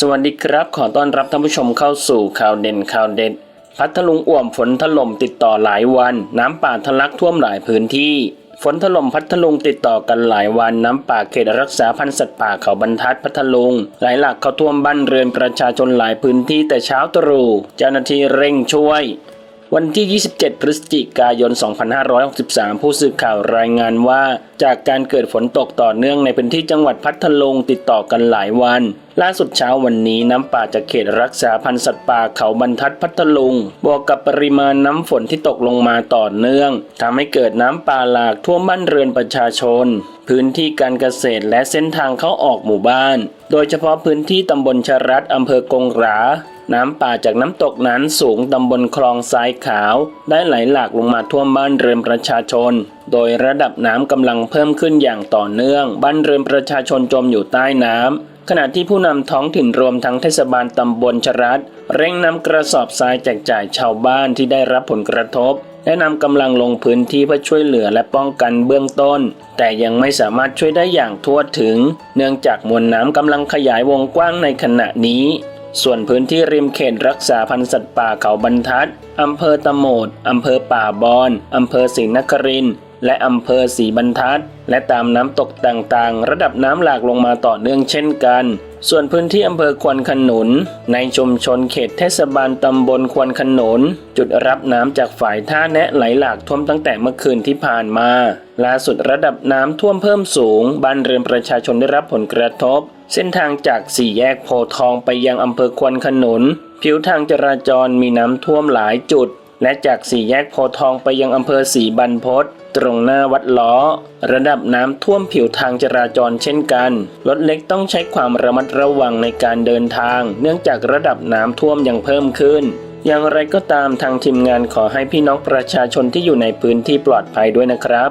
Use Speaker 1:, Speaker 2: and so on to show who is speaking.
Speaker 1: สวัสดีครับขอต้อนรับท่านผู้ชมเข้าสู่ข่าวเด่นข่าวเด็ดพัทลุงอ่วมฝนถล่มติดต่อหลายวัน น้ำป่าทะลักท่วมหลายพื้นที่ ฝนถล่มพัทลุงติดต่อกันหลายวันน้ำป่าเขตรักษาพันธุ์สัตว์ป่าเขาบรรทัดพัทลุงหลายหลักเข้าท่วมบ้านเรือนประชาชนหลายพื้นที่แต่เช้าตรู่เจ้าหน้าที่เร่งช่วย วันที่ 27 พฤศจิกายน 2563 ผู้สื่อข่าวรายงานว่า จากการเกิดฝนตกต่อเนื่องในพื้นที่จังหวัดพัทลุงติดต่อกันหลายวัน ล่าสุดเช้าวันนี้น้ำป่าจากเขตรักษาพันธุ์สัตว์ป่าเขาบรรทัดพัทลุง บวกกับปริมาณน้ำฝนที่ตกลงมาต่อเนื่องทำให้เกิดน้ำป่าหลากท่วมบ้านเรือนประชาชน พื้นที่การเกษตรและเส้นทางเข้าออกหมู่บ้าน โดยเฉพาะพื้นที่ตำบลชรัดอำเภอกงหรา น้ำป่าจากน้ำตกนั้นสูงตำบลคลองทรายขาว ได้ไหลหลากลงมาท่วมบ้านเรือนประชาชน โดยระดับน้ำกำลังเพิ่มขึ้นอย่างต่อเนื่อง บ้านเรือนประชาชนจมอยู่ใต้น้ำขณะที่ผู้นำท้องถิ่นรวมทั้งเทศบาลตำบลชรัดเร่งนำกระสอบทรายแจกจ่ายชาวบ้านที่ได้รับผลกระทบและนำกำลังลงพื้นที่เพื่อช่วยเหลือและป้องกันเบื้องต้น แต่ยังไม่สามารถช่วยได้อย่างทั่วถึง เนื่องจากมวลน้ำกำลังขยายวงกว้างในขณะนี้ ส่วนพื้นที่ริมเขตรักษาพันธุ์สัตว์ป่าเขาบรรทัด อำเภอตะโหมด อำเภอป่าบอน อำเภอศรีนครินและอำเภอศรีบรรทัด และตามน้ำตกต่างๆ ระดับน้ำหลากลงมาต่อเนื่องเช่นกัน ส่วนพื้นที่อำเภอควนขนุน ในชุมชนเขตเทศบาลตำบลควนขนุน จุดรับน้ำจากฝ่ายท่าแนะไหลหลากท่วมตั้งแต่เมื่อคืนที่ผ่านมา ล่าสุดระดับน้ำท่วมเพิ่มสูงบ้านเรือนประชาชนได้รับผลกระทบ เส้นทางจากสี่แยกโพทองไปยังอำเภอควนขนุน ผิวทางจราจรมีน้ำท่วมหลายจุด และจากสี่แยกโพทองไปยังอำเภอศรีบรรพตตรงหน้าวัดล้อ ระดับน้ำท่วมผิวทางจราจรเช่นกัน รถเล็กต้องใช้ความระมัดระวังในการเดินทาง เนื่องจากระดับน้ำท่วมยังเพิ่มขึ้น อย่างไรก็ตามทางทีมงานขอให้พี่น้องประชาชนที่อยู่ในพื้นที่ปลอดภัยด้วยนะครับ